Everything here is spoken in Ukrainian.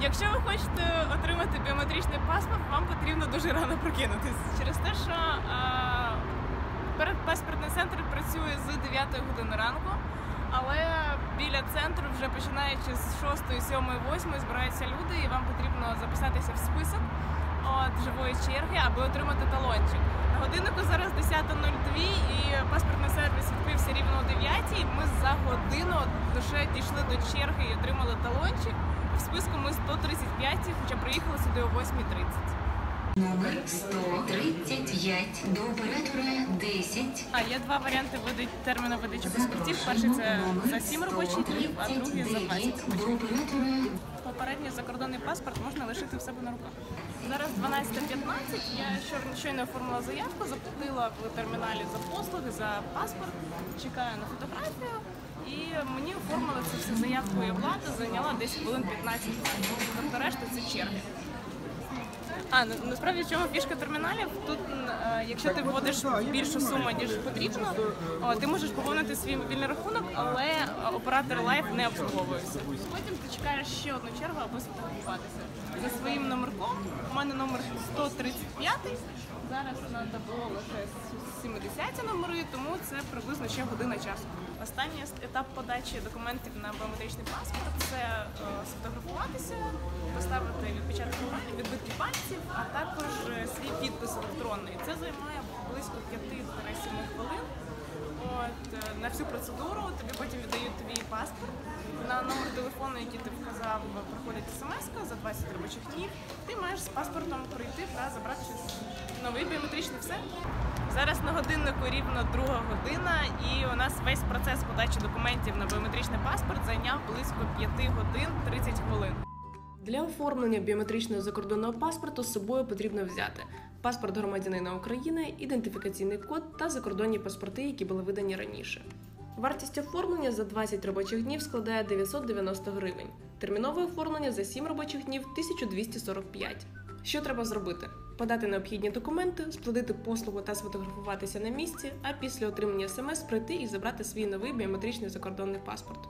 Якщо ви хочете отримати біометричний паспорт, вам потрібно дуже рано прокинутись. Через те, що перед паспортний центр працює з 9 години ранку, але біля центру вже починаючи з 6, 7, 8 збираються люди, і вам потрібно записатися в список от живої черги, аби отримати талончик. На годиннику зараз 10.02 і паспортний сервіс відкрився рівно о 9 і Ми за годину лише дійшли до черги і отримали талончик. Списку ми 135, хоча приїхали сюди о 8.30. Номер 135 до оператора 10. А є два варіанти види терміну видачі паспортів. Перший це за 7 робочих днів, а другий за 20 робочих днів. Попередній закордонний паспорт можна лишити в себе на руках. Зараз 12.15, Я щойно оформила заявку, заплатила в терміналі за послуги, за паспорт, чекаю на фотографію. І мені оформили це все заявку і зайняла десь хвилин 15 Тобто решта це черги. А на- насправді в чому фішка терміналів? Тут, е, якщо ти вводиш більшу суму, ніж потрібно, ти можеш поповнити свій мобільний рахунок, але е, оператор лайф не обслуговується. Потім ти чекаєш ще одну чергу, аби сфотографуватися. За своїм номерком у мене номер 135. Зараз на табло лише 70 номери, тому це приблизно ще година часу. Останній етап подачі документів на біометричний паспорт це е, сфотографуватися, поставити відпечаток пальців, відбитки пальців, а також е, свій підпис електронний. Це займає близько 5-7 хвилин. От е, на всю процедуру тобі потім віддають твій паспорт. На номер телефону, який ти вказав, проходить смс 20 робочих днів. Ти маєш з паспортом прийти та забрати новий біометричний все. Зараз на годиннику рівно друга година, і у нас весь процес подачі документів на біометричний паспорт зайняв близько 5 годин 30 хвилин. Для оформлення біометричного закордонного паспорту з собою потрібно взяти паспорт громадянина України, ідентифікаційний код та закордонні паспорти, які були видані раніше. Вартість оформлення за 20 робочих днів складає 990 гривень. Термінове оформлення за 7 робочих днів 1245. Що треба зробити? Подати необхідні документи, сплатити послугу та сфотографуватися на місці, а після отримання смс прийти і забрати свій новий біометричний закордонний паспорт.